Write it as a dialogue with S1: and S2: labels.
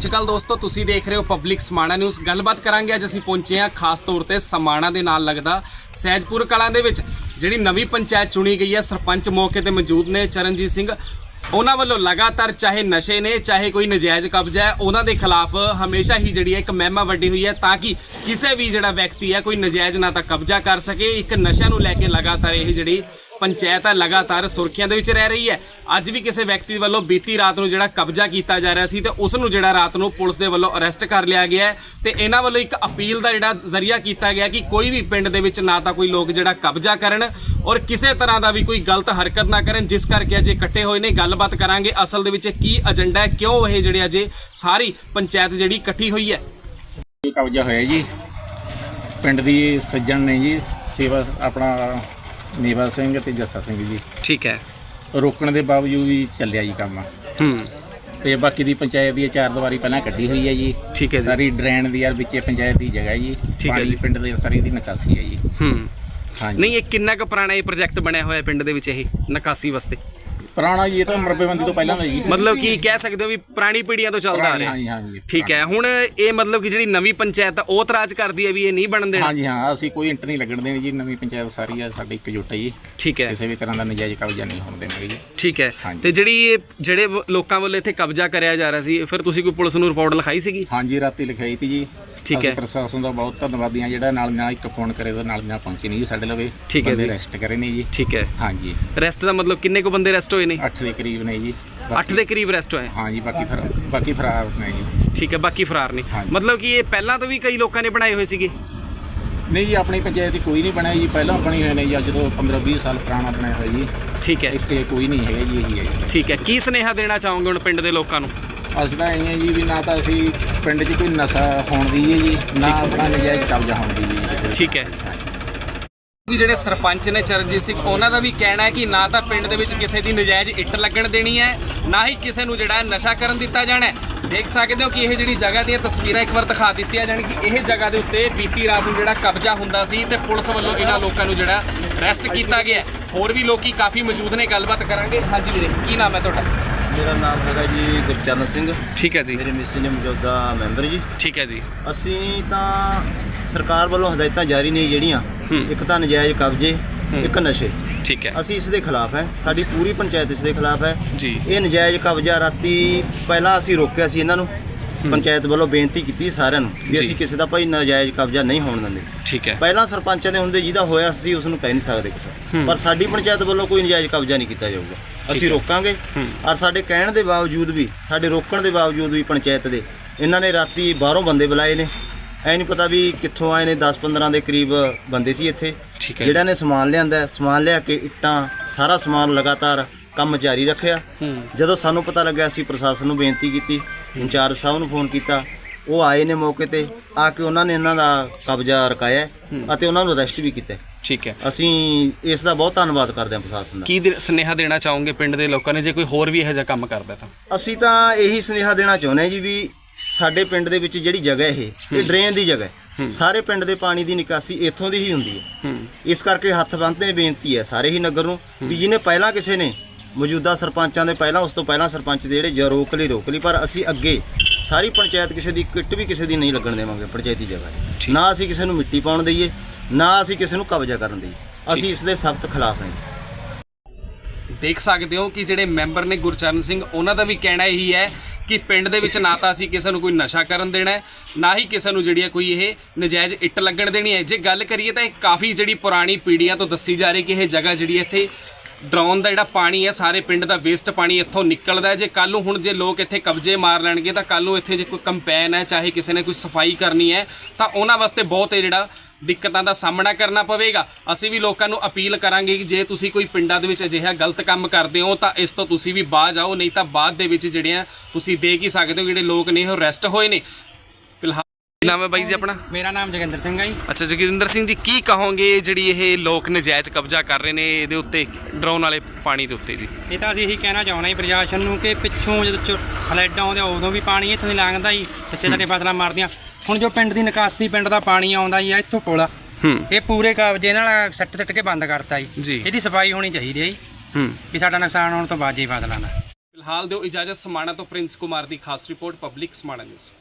S1: ਸਤਿ ਸ਼੍ਰੀ ਅਕਾਲ ਦੋਸਤੋ, ਤੁਸੀਂ ਦੇਖ ਰਹੇ ਹੋ ਪਬਲਿਕ ਸਮਾਣਾ ਨਿਊਜ਼ ਗੱਲਬਾਤ ਕਰਾਂਗੇ ਅੱਜ ਅਸੀਂ ਪਹੁੰਚੇ ਹਾਂ ਖਾਸ ਤੌਰ ਤੇ ਸਮਾਣਾ ਦੇ ਨਾਲ ਲੱਗਦਾ ਸਹਿਜਪੁਰ ਕਲਾਂ ਦੇ ਵਿੱਚ, ਜਿਹੜੀ ਨਵੀਂ ਪੰਚਾਇਤ ਚੁਣੀ ਗਈ ਹੈ। ਸਰਪੰਚ ਮੌਕੇ ਤੇ ਮੌਜੂਦ ਨੇ ਚਰਨਜੀਤ ਸਿੰਘ। ਉਹਨਾਂ ਵੱਲੋਂ ਲਗਾਤਾਰ ਚਾਹੇ ਨਸ਼ੇ ਨੇ, ਚਾਹੇ ਕੋਈ ਨਜਾਇਜ਼ ਕਬਜ਼ਾ ਹੈ, ਉਹਨਾਂ ਦੇ ਖਿਲਾਫ ਹਮੇਸ਼ਾ ਹੀ ਜਿਹੜੀ ਹੈ ਇੱਕ ਮਹਿਮਾ ਵੱਡੀ ਹੋਈ ਹੈ ਤਾਂ ਕਿ ਕਿਸੇ ਵੀ ਜਿਹੜਾ ਵਿਅਕਤੀ ਹੈ, ਕੋਈ ਨਜਾਇਜ਼ ਨਾ ਤਾਂ ਕਬਜ਼ਾ ਕਰ ਸਕੇ। ਇੱਕ ਨਸ਼ਿਆਂ ਨੂੰ ਲੈ ਕੇ ਲਗਾਤਾਰ ਇਹ ਜਿਹੜੀ ਪੰਚਾਇਤ ਹੈ, ਲਗਾਤਾਰ ਸੁਰਖੀਆਂ ਦੇ ਵਿੱਚ ਰਹਿ ਰਹੀ ਹੈ। ਅੱਜ ਵੀ ਕਿਸੇ ਵਿਅਕਤੀ ਵੱਲੋਂ ਬੀਤੀ ਰਾਤ ਨੂੰ ਜਿਹੜਾ ਕਬਜ਼ਾ ਕੀਤਾ ਜਾ ਰਿਹਾ ਸੀ ਤੇ ਉਸ ਨੂੰ ਜਿਹੜਾ ਰਾਤ ਨੂੰ ਪੁਲਿਸ ਦੇ ਵੱਲੋਂ ਅਰੈਸਟ ਕਰ ਲਿਆ ਗਿਆ ਹੈ ਤੇ ਇਹਨਾਂ ਵੱਲੋਂ ਇੱਕ ਅਪੀਲ ਦਾ ਜਿਹੜਾ ਜ਼ਰੀਆ ਕੀਤਾ ਗਿਆ ਕਿ ਕੋਈ ਵੀ ਪਿੰਡ ਦੇ ਵਿੱਚ ਨਾ ਤਾਂ ਕੋਈ ਲੋਕ ਜਿਹੜਾ ਕਬਜ਼ਾ ਕਰਨ ਔਰ ਕਿਸੇ ਤਰ੍ਹਾਂ ਦਾ ਵੀ ਕੋਈ ਗਲਤ ਹਰਕਤ ਨਾ ਕਰਨ, ਜਿਸ ਕਰਕੇ ਅਜੇ ਇਕੱਠੇ ਹੋਏ ਨੇ। ਗੱਲਬਾਤ ਕਰਾਂਗੇ ਅਸਲ ਦੇ ਵਿੱਚ ਕੀ ਏਜੰਡਾ ਹੈ, ਕਿਉਂ ਇਹ ਜਿਹੜੇ ਅਜੇ ਸਾਰੀ ਪੰਚਾਇਤ ਜਿਹੜੀ ਇਕੱਠੀ ਹੋਈ ਹੈ।
S2: ਕਬਜ਼ਾ ਹੋਇਆ ਜੀ। ਪਿੰਡ ਦੀ ਸੱਜਣ ਨੇ ਜੀ ਸੇਵਾ ਆਪਣਾ ਨੀਵਾ ਸਿੰਘ ਤੇ ਜੱਸਾ ਸਿੰਘ ਜੀ।
S1: ਠੀਕ ਹੈ।
S2: ਰੋਕਣ ਦੇ ਬਾਵਜੂਦ ਵੀ ਚੱਲਿਆ ਜੀ ਕੰਮ।
S1: ਹੂੰ।
S2: ਤੇ ਬਾਕੀ ਦੀ ਪੰਚਾਇਤ ਦੀ ਇਹ ਚਾਰ ਦੀਵਾਰੀ ਪਹਿਲਾਂ ਕੱਢੀ ਹੋਈ ਹੈ ਜੀ।
S1: ਠੀਕ ਹੈ ਜੀ।
S2: ਸਾਰੀ ਡਰੇਨ ਦੀ ਯਾਰ ਵਿੱਚੇ ਪੰਚਾਇਤ ਦੀ ਜਗ੍ਹਾ ਜੀ।
S1: ਠੀਕ ਹੈ
S2: ਪਾਣੀ
S1: ਜੀ।
S2: ਪਿੰਡ ਦੇ ਸਾਰੀ ਦੀ ਨਿਕਾਸੀ ਹੈ ਜੀ।
S1: ਹੂੰ।
S2: ਹਾਂਜੀ।
S1: ਨਹੀਂ ਇਹ ਕਿੰਨਾ ਕੁ ਪੁਰਾਣਾ ਇਹ ਪ੍ਰੋਜੈਕਟ ਬਣਿਆ ਹੋਇਆ ਪਿੰਡ ਦੇ ਵਿੱਚ ਇਹ ਨਿਕਾਸੀ ਵਾਸਤੇ?
S2: ਪੁਰਾਣਾ ਜੀ ਇਹ ਤਾਂ ਮਰਬੇਬੰਦੀ ਤੋਂ ਪਹਿਲਾਂ ਦਾ ਜੀ।
S1: ਮਤਲਬ ਕਿ ਕਹਿ ਸਕਦੇ ਹੋ ਵੀ ਪੁਰਾਣੀ ਪੀੜ੍ਹੀਆਂ ਤੋਂ ਚੱਲਦਾ ਆ
S2: ਪੁਰਾਣੀ,
S1: ਰਿਹਾ।
S2: ਹਾਂਜੀ ਹਾਂਜੀ
S1: ਠੀਕ ਹੈ ਹੁਣ ਇਹ ਮਤਲਬ ਕਿ ਜਿਹੜੀ ਨਵੀਂ ਪੰਚਾਇਤ ਆ ਉਹ ਇਤਰਾਜ਼ ਕਰਦੀ ਹੈ ਵੀ ਇਹ ਨਹੀਂ ਬਣਨ ਦੇਣਾ।
S2: ਹਾਂਜੀ ਹਾਂ ਅਸੀਂ ਕੋਈ ਇੰਟਰ ਨਹੀਂ ਲੱਗਣ ਦੇਣੀ ਜੀ ਨਵੀਂ ਪੰਚਾਇਤ ਸਾਰੀ ਆ ਸਾਡੀ ਇਕਜੁੱਟ ਹੈ ਜੀ।
S1: ਠੀਕ ਹੈ।
S2: ਕਿਸੇ ਵੀ ਤਰ੍ਹਾਂ ਦਾ ਨਜਾਇਜ਼ ਕਬਜ਼ਾ ਨਹੀਂ ਹੋਣ ਦੇਵਾਂਗੇ ਜੀ।
S1: ਠੀਕ ਹੈ
S2: ਹਾਂਜੀ।
S1: ਤੇ ਜਿਹੜੀ ਇਹ ਜਿਹੜੇ ਵ- ਲੋਕਾਂ ਵੱਲੋਂ ਇੱਥੇ ਕਬਜ਼ਾ ਕਰਿਆ ਜਾ ਰਿਹਾ ਸੀ ਫਿਰ ਤੁਸੀਂ ਕੋਈ ਪੁਲਿਸ ਨੂੰ ਰਿਪੋਰਟ ਲਿਖਾਈ ਸੀਗੀ?
S2: ਹਾਂਜੀ ਰਾਤੀ ਲਿਖਾਈ ਤੀ ਜੀ।
S1: ਠੀਕ ਹੈ।
S2: ਪ੍ਰਸ਼ਾਸਨ ਦਾ ਬਹੁਤ ਧੰਨਵਾਦੀ ਜਿਹੜਾ ਨਾਲ ਨਾਲ ਇੱਕ ਫੋਨ ਕਰੇ ਤਾਂ ਨਾਲ ਨਾਲ ਪਹੁੰਚੇ ਨਹੀਂ ਜੀ ਸਾਡੇ ਲਵੇ।
S1: ਠੀਕ ਹੈ
S2: ਬੰਦੇ
S1: ਜੀ।
S2: ਅਰੈਸਟ ਕਰੇ ਨੇ ਜੀ।
S1: ਠੀਕ ਹੈ।
S2: ਹਾਂਜੀ।
S1: ਰੈਸਟ ਦਾ ਮਤਲਬ ਕਿੰਨੇ ਕੁ ਬੰਦੇ ਰੈਸਟ ਹੋਏ ਨੇ?
S2: 8 ਦੇ ਕਰੀਬ ਨੇ ਜੀ।
S1: 8 ਦੇ ਕਰੀਬ ਰੈਸਟ ਹੋਏ।
S2: ਹਾਂਜੀ ਬਾਕੀ ਫਰ ਬਾਕੀ ਫਰਾਰ ਨੇ ਜੀ।
S1: ਠੀਕ ਹੈ ਬਾਕੀ ਫਰਾਰ ਨੇ।
S2: ਹਾਂਜੀ।
S1: ਮਤਲਬ ਕਿ ਇਹ ਪਹਿਲਾਂ ਤੋਂ ਵੀ ਕਈ ਲੋਕਾਂ ਨੇ ਬਣਾਏ ਹੋਏ ਸੀਗੇ?
S2: ਨਹੀਂ ਜੀ ਆਪਣੀ ਪੰਚਾਇਤ 'ਚ ਕੋਈ ਨਹੀਂ ਬਣਿਆ ਜੀ। ਪਹਿਲਾਂ ਬਣੀ ਹੋਏ ਨੇ ਜੀ ਅੱਜ ਤੋਂ 15 20 ਸਾਲ ਪੁਰਾਣਾ ਬਣਿਆ ਹੋਇਆ ਜੀ।
S1: ਠੀਕ ਹੈ।
S2: ਇੱਥੇ ਕੋਈ ਨਹੀਂ ਹੈਗਾ ਜੀ ਇਹੀ ਹੈ ਜੀ।
S1: ਠੀਕ ਹੈ। ਕੀ ਸੁਨੇਹਾ ਦੇਣਾ ਚਾਹੋਗੇ ਹੁਣ ਪਿੰਡ ਦੇ ਲੋਕਾਂ ਨੂੰ?
S2: ਅਸੀਂ ਤਾਂ ਇਹ ਜੀ ਵੀ ਨਾ ਤਾਂ ਅਸੀਂ ਪਿੰਡ 'ਚ ਕੋਈ ਨਸ਼ਾ ਹੋਣ ਦੀ ਹੈ ਜੀ ਨਾ ਆਪਣਾ ਨਜਾਇਜ਼ ਕਬਜ਼ਾ ਹੋਣ ਦੀ ਜੀ। ਕਿਸੇ।
S1: ਠੀਕ ਹੈ। ਵੀ ਜਿਹੜੇ ਸਰਪੰਚ ਨੇ ਚਰਨਜੀਤ ਸਿੰਘ ਉਹਨਾਂ ਦਾ ਵੀ ਕਹਿਣਾ ਹੈ ਕਿ ਨਾ ਤਾਂ ਪਿੰਡ ਦੇ ਵਿੱਚ ਕਿਸੇ ਦੀ ਨਜਾਇਜ਼ ਇੱਟ ਲੱਗਣ ਦੇਣੀ ਹੈ ਨਾ ਹੀ ਕਿਸੇ ਨੂੰ ਜਿਹੜਾ ਹੈ ਨਸ਼ਾ ਕਰਨ ਦਿੱਤਾ ਜਾਣਾ ਹੈ। ਦੇਖ ਸਕਦੇ ਹੋ ਕਿ ਇਹ ਜਿਹੜੀ ਜਗ੍ਹਾ ਦੀਆਂ ਤਸਵੀਰਾਂ ਇੱਕ ਵਾਰ ਦਿਖਾ ਦਿੱਤੀਆਂ ਜਾਣ ਕਿ ਇਹ ਜਗ੍ਹਾ ਦੇ ਉੱਤੇ ਬੀਤੀ ਰਾਤ ਨੂੰ ਜਿਹੜਾ ਕਬਜ਼ਾ ਹੁੰਦਾ ਸੀ ਤੇ ਪੁਲਿਸ ਵੱਲੋਂ ਇਹਨਾਂ ਲੋਕਾਂ ਨੂੰ ਜਿਹੜਾ ਅਰੈਸਟ ਕੀਤਾ ਗਿਆ ਹੈ। ਹੋਰ ਵੀ ਲੋਕੀ ਕਾਫੀ ਮੌਜੂਦ ਨੇ ਗੱਲਬਾਤ ਕਰਾਂਗੇ। ਹਾਂਜੀ ਵੀਰੇ ਕੀ ਨਾਮ ਹੈ ਤੁਹਾਡਾ?
S3: ਮੇਰਾ ਨਾਮ ਹੈਗਾ ਜੀ ਗੁਰਚਰਨ ਸਿੰਘ।
S1: ਠੀਕ ਹੈ ਜੀ।
S3: ਮੇਰੇ ਮਿਸੀ ਨੇ ਮੌਜੂਦਾ ਮੈਂਬਰ ਜੀ।
S1: ਠੀਕ ਹੈ ਜੀ।
S3: ਅਸੀਂ ਤਾਂ ਸਰਕਾਰ ਵੱਲੋਂ ਹਦਾਇਤਾਂ ਜਾਰੀ ਨੇ ਜਿਹੜੀਆਂ। ਇੱਕ ਤਾਂ ਨਜਾਇਜ਼ ਕਬਜ਼ੇ ਇੱਕ ਨਸ਼ੇ।
S1: ਠੀਕ ਹੈ।
S3: ਅਸੀਂ ਇਸ ਦੇ ਖਿਲਾਫ ਹੈ। ਸਾਡੀ ਪੂਰੀ ਪੰਚਾਇਤ ਇਸ ਦੇ ਖਿਲਾਫ ਹੈ।
S1: ਜੀ।
S3: ਇਹ ਨਜਾਇਜ਼ ਕਬਜ਼ਾ ਰਾਤੀ ਪਹਿਲਾਂ ਅਸੀਂ ਰੋਕਿਆ ਸੀ ਇਹਨਾਂ ਨੂੰ। ਪੰਚਾਇਤ ਵੱਲੋਂ ਬੇਨਤੀ ਕੀਤੀ ਸਾਰਿਆਂ ਨੂੰ ਵੀ। ਅਸੀਂ ਕਿਸੇ ਦਾ ਭਾਈ ਨਜਾਇਜ਼ ਕਬਜ਼ਾ ਨਹੀਂ ਹੋਣ ਦਿੰਦੇ।
S1: ਠੀਕ ਹੈ।
S3: ਪਹਿਲਾਂ ਸਰਪੰਚਾਂ ਦੇ ਹੁੰਦੇ ਜਿਹਦਾ ਹੋਇਆ ਸੀ ਉਸ ਨੂੰ ਕਹਿ ਨਹੀਂ ਸਕਦੇ ਕੁਛ। ਪਰ ਸਾਡੀ ਪੰਚਾਇਤ ਵੱਲੋਂ ਕੋਈ ਨਜਾਇਜ਼ ਕਬਜ਼ਾ ਨਹੀਂ ਕੀਤਾ ਜਾਊਗਾ। ਅਸੀਂ ਰੋਕਾਂਗੇ। ਔਰ ਸਾਡੇ ਕਹਿਣ ਦੇ ਬਾਵਜੂਦ ਵੀ ਸਾਡੇ ਰੋਕਣ ਦੇ ਬਾਵਜੂਦ ਵੀ ਪੰਚਾਇਤ ਦੇ ਇਹਨਾਂ ਨੇ ਰਾਤੀ ਬਾਹਰੋਂ ਬੰਦੇ ਬੁਲਾਏ ਨੇ। ਐ ਨਹੀਂ ਪਤਾ ਵੀ ਕਿੱਥੋਂ ਆਏ ਨੇ 10-15 ਦੇ ਕਰੀਬ ਬੰਦੇ ਸੀ ਇੱਥੇ। ਜਿਹੜਾ ਨੇ ਸਮਾਨ ਲਿਆਂਦਾ ਸਮਾਨ ਲਿਆ ਕੇ ਇੱਟਾਂ ਸਾਰਾ ਸਮਾਨ ਲਗਾਤਾਰ ਕੰਮ ਜਾਰੀ ਰੱਖਿਆ। ਜਦੋਂ ਸਾਨੂੰ ਪਤਾ ਲੱਗਿਆ ਅਸੀਂ ਪ੍ਰਸ਼ਾਸਨ ਨੂੰ ਬੇਨਤੀ ਕੀਤੀ। ਇੰਚਾਰਜ ਸਾਹਿਬ ਨੂੰ ਫੋਨ ਕੀਤਾ। ਉਹ ਆਏ ਨੇ ਮੌਕੇ ਤੇ ਆ ਕੇ ਉਹਨਾਂ ਨੇ ਇਹਨਾਂ ਦਾ ਕਬਜ਼ਾ ਰਕਾਇਆ ਹੈ। ਅਤੇ ਉਹਨਾਂ ਨੂੰ ਅਰੈਸਟ ਵੀ ਕੀਤਾ। ਹੈ।
S1: ਠੀਕ ਹੈ।
S3: ਅਸੀਂ ਇਸ ਦਾ ਬਹੁਤ ਧੰਨਵਾਦ ਕਰਦੇ ਹਾਂ ਪ੍ਰਸ਼ਾਸਨ ਦਾ।
S1: ਕੀ ਦੇ- ਸੁਨੇਹਾ ਦੇਣਾ ਚਾਹੋਗੇ ਪਿੰਡ ਦੇ ਲੋਕਾਂ ਨੇ? ਜੇ ਕੋਈ ਹੋਰ ਵੀ ਇਹੋ ਜਿਹਾ ਕੰਮ ਕਰਦਾ ਤਾਂ।
S3: ਅਸੀਂ ਤਾਂ ਇਹੀ ਸੁਨੇਹਾ ਦੇਣਾ ਚਾਹੁੰਦੇ ਹਾਂ ਜੀ ਵੀ ਸਾਡੇ ਪਿੰਡ ਦੇ ਵਿੱਚ ਜਿਹੜੀ ਜਗ੍ਹਾ ਇਹ ਇਹ ਡਰੇਨ ਦੀ ਜਗ੍ਹਾ ਹੈ। ਸਾਰੇ ਪਿੰਡ ਦੇ ਪਾਣੀ ਦੀ ਨਿਕਾਸੀ ਇੱਥੋਂ ਦੀ ਹੀ ਹੁੰਦੀ ਹੈ।
S1: ਹੂੰ।
S3: ਇਸ ਕਰਕੇ ਹੱਥ ਬੰਨ੍ਹਦੇ ਬੇਨਤੀ ਹੈ ਸਾਰੇ ਹੀ ਨਗਰ ਨੂੰ ਵੀ ਜਿਹਨੇ ਪਹਿਲਾਂ ਕਿਸੇ ਨੇ ਮੌਜੂਦਾ ਸਰਪੰਚਾਂ ਦੇ ਪਹਿਲਾਂ ਉਸ ਤੋਂ ਪਹਿਲਾਂ ਸਰਪੰਚ ਦੇ ਜਿਹੜੇ ਜ ਰੋਕ ਲਈ ਰੋਕ ਲਈ ਪਰ ਅਸੀਂ ਅੱਗੇ ਸਾਰੀ ਪੰਚਾਇਤ ਕਿਸੇ ਦੀ ਕਿੱਟ ਵੀ ਕਿਸੇ ਦੀ ਨਹੀਂ ਲੱਗਣ ਦੇਵਾਂਗੇ ਪੰਚਾਇਤੀ ਜਗ੍ਹਾ 'ਚ। ਨਾ ਅਸੀਂ ਕਿਸੇ ਨੂੰ ਮਿੱਟੀ ਪਾਉਣ ਦਈਏ ਨਾ ਅਸੀਂ ਕਿਸੇ ਨੂੰ ਕਬਜ਼ਾ ਕਰਨ ਦਈਏ। ਅਸੀਂ ਇਸ ਦੇ ਸਖਤ ਖਿਲਾਫ ਹਾਂ
S1: ਦੇਖ ਸਕਦੇ ਹੋ ਕਿ ਜਿਹੜੇ ਮੈਂਬਰ ਨੇ ਗੁਰਚਰਨ ਸਿੰਘ ਉਹਨਾਂ ਦਾ ਵੀ ਕਹਿਣਾ ਇਹੀ ਹੈ ਕਿ ਪਿੰਡ ਦੇ ਵਿੱਚ ਨਾ ਤਾਂ ਅਸੀਂ ਕਿਸੇ ਨੂੰ ਕੋਈ ਨਸ਼ਾ ਕਰਨ ਦੇਣਾ ਹੈ ਨਾ ਹੀ ਕਿਸੇ ਨੂੰ ਜਿਹੜੀ ਹੈ ਕੋਈ ਇਹ ਨਜਾਇਜ਼ ਇੱਟ ਲੱਗਣ ਦੇਣੀ ਹੈ। ਜੇ ਗੱਲ ਕਰੀਏ ਤਾਂ ਇਹ ਕਾਫੀ ਜਿਹੜੀ ਪੁਰਾਣੀ ਪੀੜ੍ਹੀਆਂ ਤੋਂ ਦੱਸੀ ਜਾ ਰਹੀ ਕਿ ਇਹ ਜਗ੍ਹਾ ਜਿਹੜੀ ਇੱਥੇ ਡਰਾਉਣ ਦਾ ਜਿਹੜਾ ਪਾਣੀ ਹੈ, ਸਾਰੇ ਪਿੰਡ ਦਾ ਵੇਸਟ ਪਾਣੀ ਇੱਥੋਂ ਨਿਕਲਦਾ ਜੇ ਕੱਲ ਨੂੰ ਹੁਣ ਜੇ ਲੋਕ ਇੱਥੇ ਕਬਜ਼ੇ ਮਾਰ ਲੈਣਗੇ, ਤਾਂ ਕੱਲ ਨੂੰ ਇੱਥੇ ਜੇ ਕੋਈ ਕੰਪੈਨ ਹੈ, ਚਾਹੇ ਕਿਸੇ ਨੇ ਕੋਈ ਸਫ਼ਾਈ ਕਰਨੀ ਹੈ, ਤਾਂ ਉਹਨਾਂ ਵਾਸਤੇ ਬਹੁਤ ਇਹ ਜਿਹੜਾ ਦਿੱਕਤਾਂ ਦਾ ਸਾਹਮਣਾ ਕਰਨਾ ਪਵੇਗਾ। ਅਸੀਂ ਵੀ ਲੋਕਾਂ ਨੂੰ ਅਪੀਲ ਕਰਾਂਗੇ ਕਿ ਜੇ ਤੁਸੀਂ ਕੋਈ ਪਿੰਡਾਂ ਦੇ ਵਿੱਚ ਅਜਿਹਾ ਗਲਤ ਕੰਮ ਕਰਦੇ ਹੋ, ਤਾਂ ਇਸ ਤੋਂ ਤੁਸੀਂ ਵੀ ਬਾਜ਼ ਆਓ ਨਹੀਂ ਤਾਂ ਬਾਅਦ ਦੇ ਵਿੱਚ ਜਿਹੜੀਆਂ ਤੁਸੀਂ ਦੇਖ ਹੀ ਸਕਦੇ ਹੋ ਜਿਹੜੇ ਲੋਕ ਨੇ, ਉਹ ਰੈਸਟ ਹੋਏ ਨੇ। ਫਿਲਹਾਲ ਕੀ ਨਾਮ ਹੈ ਬਾਈ ਜੀ ਆਪਣਾ?
S4: ਮੇਰਾ ਨਾਮ ਜੋਗਿੰਦਰ ਸਿੰਘ ਹੈ ਜੀ।
S1: ਅੱਛਾ ਜਗਿੰਦਰ ਸਿੰਘ ਜੀ ਕੀ ਕਹੋਗੇ ਜਿਹੜੀ ਇਹ ਲੋਕ ਨਜਾਇਜ਼ ਕਬਜ਼ਾ ਕਰ ਰਹੇ ਨੇ ਇਹਦੇ ਉੱਤੇ ਡਰਾਉਣ ਵਾਲੇ ਪਾਣੀ ਦੇ ਉੱਤੇ ਜੀ?
S4: ਇਹ ਤਾਂ ਅਸੀਂ ਇਹੀ ਕਹਿਣਾ ਚਾਹੁੰਦੇ ਹਾਂ ਪ੍ਰਸ਼ਾਸਨ ਨੂੰ ਕਿ ਪਿੱਛੋਂ ਜਦੋਂ ਫਲੱਡ ਆਉਂਦੇ ਆ, ਉਦੋਂ ਵੀ ਪਾਣੀ ਇੱਥੋਂ ਦੀ ਲੰਘਦਾ ਜੀ ਪਿੱਛੇ ਸਾਡੇ ਫਸਲਾਂ ਮਰਦੀਆਂ। ਹੁਣ ਜੋ ਪਿੰਡ ਦੀ ਨਿਕਾਸੀ ਪਿੰਡ ਦਾ ਪਾਣੀ ਆਉਂਦਾ ਜੀ ਆ ਇੱਥੋਂ
S1: ਹੂੰ।
S4: ਇਹ ਪੂਰੇ ਕਬਜੇ ਨਾਲ ਸੱਟ ਸੱਟ ਕੇ ਬੰਦ ਕਰਤਾ ਜੀ।
S1: ਜੀ।
S4: ਇਹਦੀ ਸਫ਼ਾਈ ਹੋਣੀ ਚਾਹੀਦੀ ਹੈ ਜੀ।
S1: ਹੂੰ।
S4: ਵੀ ਸਾਡਾ ਨੁਕਸਾਨ ਹੋਣ ਤੋਂ ਬਾਅਦ ਜੀ ਫਸਲਾਂ ਦਾ।
S1: ਫਿਲਹਾਲ ਦਿਓ ਇਜਾਜ਼ਤ ਸਮਾਣਾ ਤੋਂ ਪ੍ਰਿੰਸ ਕੁਮਾਰ ਦੀ ਖਾਸ ਰਿਪੋਰਟ ਪਬਲਿਕ ਸਮਾਣਾ ਨਿਊਜ਼।